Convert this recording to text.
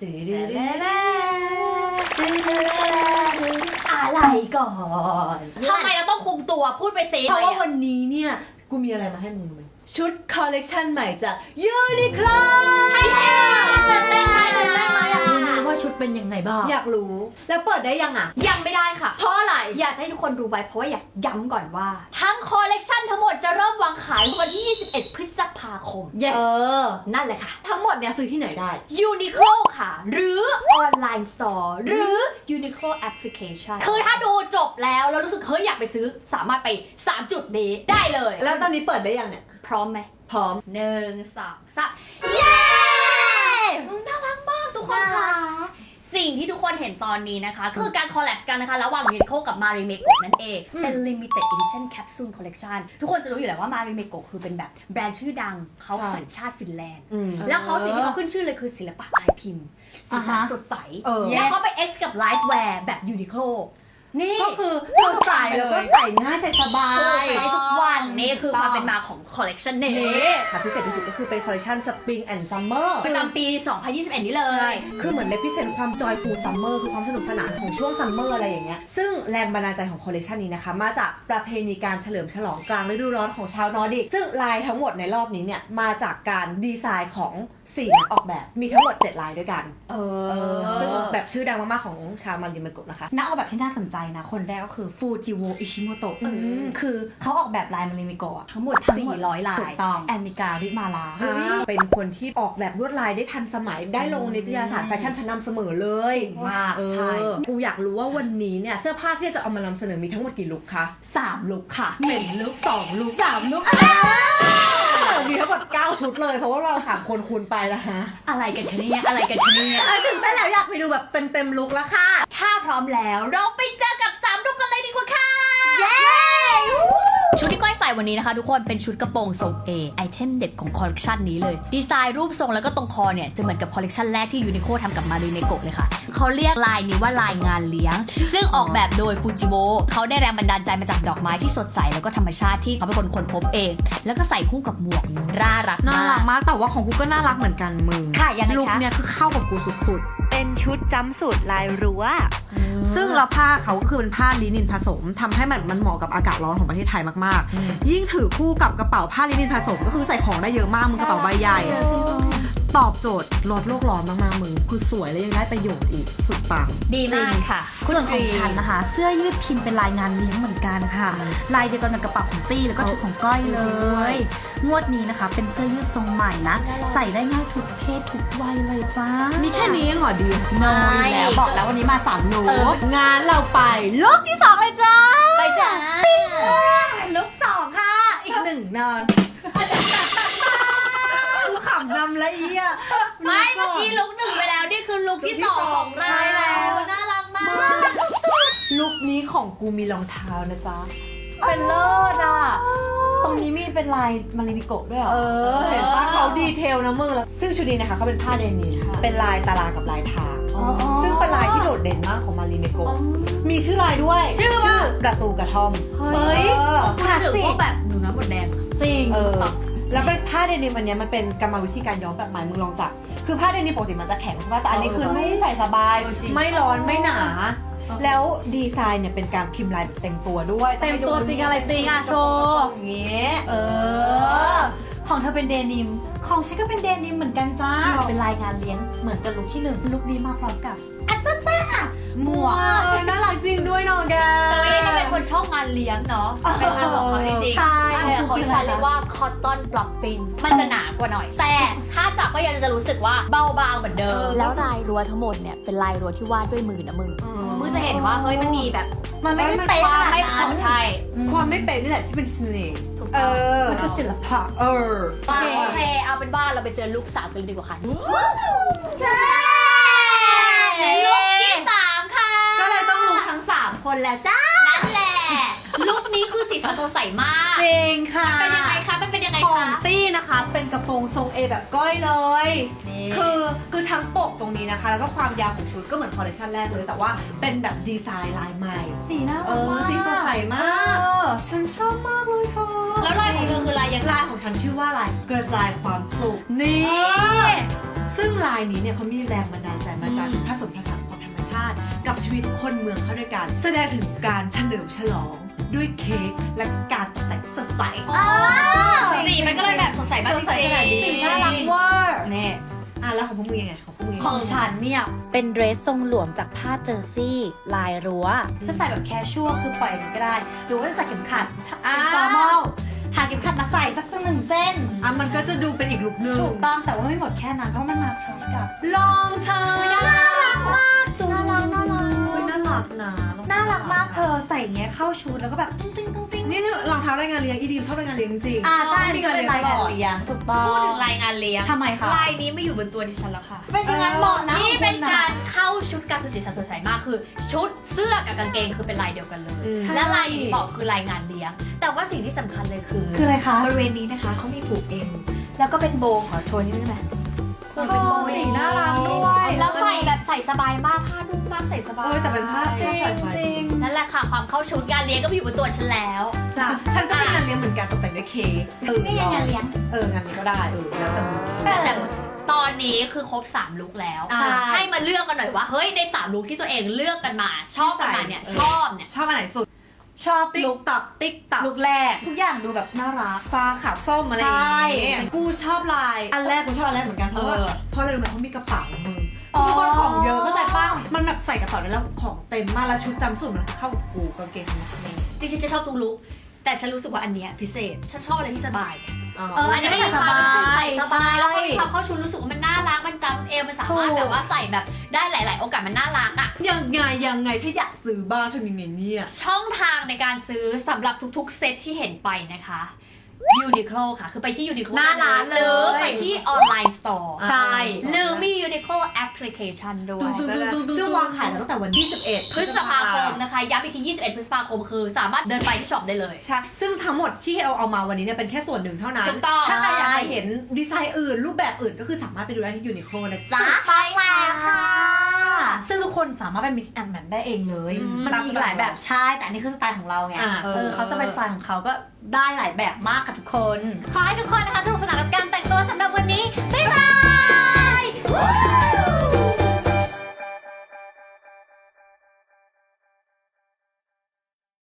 อะไรก่อนทำไมเราต้องคุมตัวพูดไปเซเพราะว่าวันนี้เนี่ย กูมีอะไรมาให้มึงรู้ไหมชุดคอลเลกชันใหม่จากยูนิคลใช่ เป็นยังไงบ้างอยากรู้ แล้วเปิดได้ยังอะ ยังไม่ได้ค่ะ เพราะอะไร อยากจะให้ทุกคนรู้ไว้เพราะว่าอยากย้ำก่อนว่า ทั้งคอลเลกชันทั้งหมดจะเริ่มวางขายวันที่ 21 พฤษภาคม yes เออ นั่นแหละค่ะ ทั้งหมดเนี่ยซื้อที่ไหนได้ Uniqlo ค่ะ หรือออนไลน์สโตร์หรือ Uniqlo Application คือถ้าดูจบแล้วแล้วรู้สึกเฮ้ยอยากไปซื้อสามารถไป 3 จุดนี้ได้เลย แล้วตอนนี้เปิดได้ยังเนี่ย พร้อมไหม พร้อมหนึ่งสองสามเย้มึงน่ารักมากทุกคนค่ะ สิ่ง ที่ทุกคนเห็นตอนนี้นะคะ คือการคอลแลบกันนะคะ ระหว่าง Uniqlo กับ Mari m e k o นั่นเอง เป็น Limited Edition Capsule Collection ทุกคนจะรู้อยู่แล้วว่า Mari m e k o คือเป็นแบบแบรนด์ชื่อดังเขาใช่ สัญชาติฟินแลนด์ อืม แล้วเขาสิ่งที่เขาขึ้นชื่อเลยคือศิลปะลายพิมพ์สีสันอ่าฮะสดใส เออ แล้วเขาไป X กับไลฟ์แวร์แบบ Uniqlo นี่ ก็คือสดใสแล้วก็ใส่ง่ายใส่สบาใส่ยทุกวันนี่คือความเป็นมาของคอลเลกชันนี้นี่ค่ะพิเศษที่สุดก็คือเป็นคอลเลคชันสปริงแอนด์ซัมเมอร์ประจำปี 2021 นี้เลใช่ยคือเหมือนในพิเศษความจอยฟูลซัมเมอร์คือความสนุกสนานของช่วงซัมเมอร์อะไรอย่างเงี้ยซึ่งแรงบันดาลใจของคอลเลกชันนี้นะคะ มาจากประเพณีการเฉลิมฉลองกลางฤดูร้อนของชาวนอร์ดิกซึ่งลายทั้งหมดในรอบนี้เนี่ยมาจากการดีไซน์ของสี่นักออกแบบมีทั้งหมด7ลายด้วยกันเอเออซึ่งแบบชื่อดังมากๆของชาวมาริเมโกะนะคะนักออกแบบที่น่าสนใจนะ คนแรกก็คือฟูจิโวอิชิโมโตะอืมคือเขาออกแบบลายมาริมิโกะทั้งหมด 400 ลายถูกต้องแอนมิการิมาลาอ่าเป็นคนที่ออกแบบลวดลายได้ทันสมัยได้ลงนิตยสารแฟชั่นชั้นนำเสมอเลยมากเออใช่กูอยากรู้ว่าวันนี้เนี่ยเสื้อผ้าที่จะเอามานำเสนอมีทั้งหมดกี่ลุคคะสามลุกค่ะเป็นลุคสองลุคสามลุกมีทั้งหมด9ชุดเลย เพราะว่าเราสามคนคูณไปนะฮะอะไรกันคะเนี่ยอะไรกันคะเนี่ยอะถึงได้นแล้วอยากไปดูแบบเต็มเต็มๆลุคแล้วค่ะ ถ้าพร้อมแล้วเราไปเจอกับ3ดุกกันเลยดีกว่าค่ะ เย้ ชุดที่ก้อยใส่วันนี้นะคะทุกคนเป็นชุดกระโปรงทรง A ไอเทมเด็ดของคอลเลกชันนี้เลย ดีไซน์รูปทรงแล้วก็ตรงคอเนี่ย จะเหมือนกับคอลเลกชันแรกที่ยูนิโคทำกับมารีเมโกะเลยค่ะ เขาเรียกลายนี้ว่าลายงานเลี้ยง ซึ่งออกแบบโดยฟูจิโ o เขาได้แรงบันดาลใจมาจากดอกไม้ที่สดใสแล้วก็ธรรมชาติที่เขาเป็นคนค้นพบเอง แล้วก็ใส่คู่กับหมวกน่ารักน่ามากรักมากแต่ว่าของกูก็น่ารักเหมือนกันมึงค่ะยังไงคะ ลุคเนี่ยคือเข้ากับกูสุดเป็นชุดจัมป์สูทลายรั้ว ๆ ซึ่งเราผ้าเขาก็คือเป็นผ้าลินินผสมทำให้มันมันเหมาะกับอากาศร้อนของประเทศไทยมากๆ ยิ่งถือคู่กับกระเป๋าผ้าลินินผสม ก็คือใส่ของได้เยอะมากมึงกระเป๋าใบใหญ่ ตอบโจทย์ลดโลกร้อนมากๆมึงคือสวยและยังได้ประโยชน์อีกสุดปังดีมากค่ะส่วนของฉันนะคะ เสื้อยืดพิมพ์เป็นลายงานเลี้ยงเหมือนกันค่ะ ลายเดียวกันกับกระเป๋าของตี้แล้วก็ชุดของก้อยเลจริงด้วยยงวดนี้นะคะ เป็นเสื้อยืดทรงใหม่นะ ใส่ได้ง่ายทุกเพศทุกวัยเลยจ้ามีแค่นี้ยังเหรอดีโนอยู่แล้วบอกแล้ววันนี้มาสามลุเออกงานเราไปลุกที่สองเลยจ้าไปจ้าลุกสองค่ะ อีกหนึ่งนอน กี้ลุกหนึ่งไปแล้วนี่คือลุกที่สองของเราใช่แล้วน่ารักมาก ลุคนี้ของกูมีรองเท้านะจ๊ะ เป็นเลิศอะ ตรงนี้มีเป็นลายมาริมิโกะด้วยเหรอ เออ เห็นปะเขาดีเทลนะมึงแล้วซึ่งชุดนี้นะคะเขาเป็นผ้าเดนิมเป็นลายตารางกับลายทางอ๋อซึ่งเป็นลายที่โดดเด่นมากของมารีเมโกะมีชื่อลายด้วย ชื่อว่าประตูกระท่อม เฮ้เฮ้ยคุณถึงพวกแบบหนูน้ำบดแดงอะจริง เออ แล้วเป็นผ้าเดนิมอันเนี้ยมันเป็นกรรมวิธีการย้อมแบบใหม่มึงลองจับ คือผ้าเดนิมปกติมันจะแข็งใช่ปะแต่อันนี้คือนุ่มใส่สบาย ไม่ร้อนไม่หนา แล้วดีไซน์เนี่ยเป็นการพิมพ์ลายเต็มตัวด้วยเต็มตัวจริงอะไรจริงอะโชว์อย่างเงี้ยเออ ของเธอเป็นเดนิม ของฉันก็เป็นเดนิมเหมือนกันจ้าหรอเป็นลายงานเลี้ยงเหมือนกับลุคที่หนึ่งลุคนี้มาพร้อมกับ คนชอบงานเลี้ยงเนาะเป็นงานของเขาจริงๆใช่แต่คนที่ฉันเรียกว่าคอตตอนบล็อกปินมันจะหนากว่าหน่อย แต่ถ้าจับก็ยังจะรู้สึกว่าเบาบางเหมือนเดิม แล้วลายรั้วทั้งหมดเนี่ยเป็นลายรั้วที่วาดด้วยมือนะมึงมึงจะเห็นว่าเฮ้ยมันมีแบบ มันไม่เอ้ยได้มันเป๊ะควาขมนาดไม่นั้พอนใช่ความไม่เป็นนี่แหละที่เป็นเสน่ห์ถูกเอต้องอมันคือศิลปะเออโอเคเอาเป็นว่าเราไปเจอลูกสาวกันเลยดีกว่าค่ะลูกที่สามค่ะ ก็เลยต้องรู้ทั้ง3คนแล้วจ้านั่นแหละลุค นี้คือสีสันสดใสมากจริงค่ะ เป็นยังไงคะมันเป็นยังไงของคะ ตี้นะคะเป็นกระโปรงทรง A แบบก้อยเลย นี่ คือคือทั้งปกตรงนี้นะคะ แล้วก็ความยาวของชุดก็เหมือนคอลเลคชันแรกเลยแต่ว่าเป็นแบบดีไซน์ลายใหม่ สีน่าเอรักอมากสีสดใสมาก เออ ฉันชอบมากเลยเธอแล้วลายของเธอคือลายยังไง ลายของฉันชื่อว่าลายกระจายความสุขนี่ซซึ่งลายนี้เนี่ยเขามีแรงบันดาลใจมาจากอืม ผสมผสานความธรรมชาติ กับชีวิตคนเมืองเข้าด้วยกัน แสดงถึงการเฉลิมฉลอง ด้วยเค้กและการตกแต่งสดใสสีมันก็เลยแบบสดใสมากสจดใสริงขนาดนี้สีน่ารักเวอร์ๆนี่อะแล้วของพวกมึงยังไงของพวกมึงยังขไงองฉันเนี่ย เป็นเดรสทรงหลวมจากผ้าเจอร์ซี่ ลายรั้ว จะใส่แบบแคชชวลคือปล่อยอย่างนี้ก็ได้ หรือว่าจะใส่เข็มขัดถ้าอ่าเป็นฟอร์มอลหาเข็มขัดมาใส่สักสักหนึ่งเส้น อะมันก็จะดูเป็นอีกลุคนึงถูกต้องแต่ว่าไม่หมดแค่นั้นเพราะมันมาพร้อมกับลองเธอน่ารักมากตัวน่ารัก รักนะน่ารักมากเธอใส่อย่างเงี้ยเข้าชุดแล้วก็แบบตุ้งติ้งตุ้งติ้ง นี่คือรองเท้ารายงานเลี้ยงอีดีมชอบรายงานเลี้ยงจริงอ่าใช่มีนี่กาก็รเป็นเลี้ยงรายตลงานอดเลี้ยงถูกต้องพูดถึงรายงานเลี้ยงทำไมคะลายนี้ไม่อยู่บนตัวดิฉันแล้วค่ะ เป็นยังไงเหมาะนะนี่เป็นของคุณกาอะรเข้าชุดการคือสีสันสดใสมากคือ ชุดเสื้อกับกางเกงคือเป็นลายเดียวกันเลยอืมและลายอย่างที่บอกคือลายงานเลี้ยง แต่ว่าสิ่งที่สำคัญเลยคือคืออะไรคะบริเวณนี้นะคะเขามีผูกเอ็มแล้วก็เป็นโบว์ขอโชว์นิดนึงนะ โอ้สีน่ารักด้วยแล้วใส่แบบใส่สบายมากผ้านุ่มมากใส่สบายเออแต่เป็นผ้าจริงใส่ไฟจริงนั่นแหละค่ะความเข้าชุดงานเลี้ยงก็ไปอยู่บนตัวฉันแล้วจ้ะฉันก็เป็นงานเลี้ยงเหมือนกันตกแต่งด้วยเค้กเออนี่ไงงานเลี้ยงเอองานเลี้ยงก็ได้เออแล้วแต่มึงแต่แต่ตอนนี้คือครบ3ลุกแล้วอ่าให้มาเลือกกันหน่อยว่าเฮ้ยใน3ลุกที่ตัวเองเลือกกันมา ชอบกันมาเนี่ยที่ใส่ชอบเนี่ยชอบอันไหนสุด ชอบติ๊กลุกตักติ๊กตักลุกแรก ทุกอย่างดูแบบน่ารัก ฟ้าขาวส้มอะไรอย่างเงี้ยใช่กูชอบลาย อันแรกกูชอบอันแรกเหมือนกันเพราะว่าเออเพราะอะไรรู้ไหมเขามีกระเป๋ามึงอ๋อทุกคนของเยอะก็ใจป้ามันแบบใส่กระเป๋าได้แล้วของเต็มมากแล้วชุดจำสูตรมันเข้ากับกูกางเกงนี้จริงๆจะชอบทุกลุก แต่ฉันรู้สึกว่าอันเนี้ยพิเศษ ฉันชอบอะไรที่สบายอ๋อเอออันนี้มันมีความรู้สึกใส่สบายใช่แล้วก็มีความเข้าชุดรู้สึกว่ามันน่ารัก มันจำเอวมันสามารถถูกแบบว่าใส่แบบได้หลาย ๆ โอกาสมันน่ารักอะ ยังไงยังไงถ้าอยากซื้อบ้างทำยังไงเนี่ย ช่องทางในการซื้อสำหรับทุก ๆ เซตที่เห็นไปนะคะ Uniqlo ค่ะ คือไปที่ Uniqlo หน้าร้านเลย หรือไปที่ออนไลน์สโตร์ใช่ หรือมี Uniqlo Application ด้วย ตุ้งตุ้งตุ้งตุ้งซึ่งวางขายตั้งแต่วันที่11พฤษภาคมนะคะย้ำอีกที21 พฤษภาคมคือ สามารถเดินไปที่ช็อปได้เลย ใช่ ซึ่งทั้งหมดที่เราเอามาวันนี้เนี่ยเป็นแค่ส่วนหนึ่งเท่านั้น ถูกต้อง ถ้าใครอยากจะเห็นดีไซน์อื่นรูปแบบอื่นก็คือสามารถไปดูได้ที่ยูนิโคลนะจ๊ะใช่แล้วค่ะซึ่งทุก นสามารถเป็นมิกแอนแมทได้เองเลยมันมีหลายแบบใช่แต่อันนี้คือสไตล์ของเราไงเออเขาจะไปสไตล์ของเขาก็ได้หลายแบบมากค่ะทุกคน ขอให้ทุกคนนะคะสนุกสนานกับการแต่งตัวสำหรับวันนี้บ๊ายบาย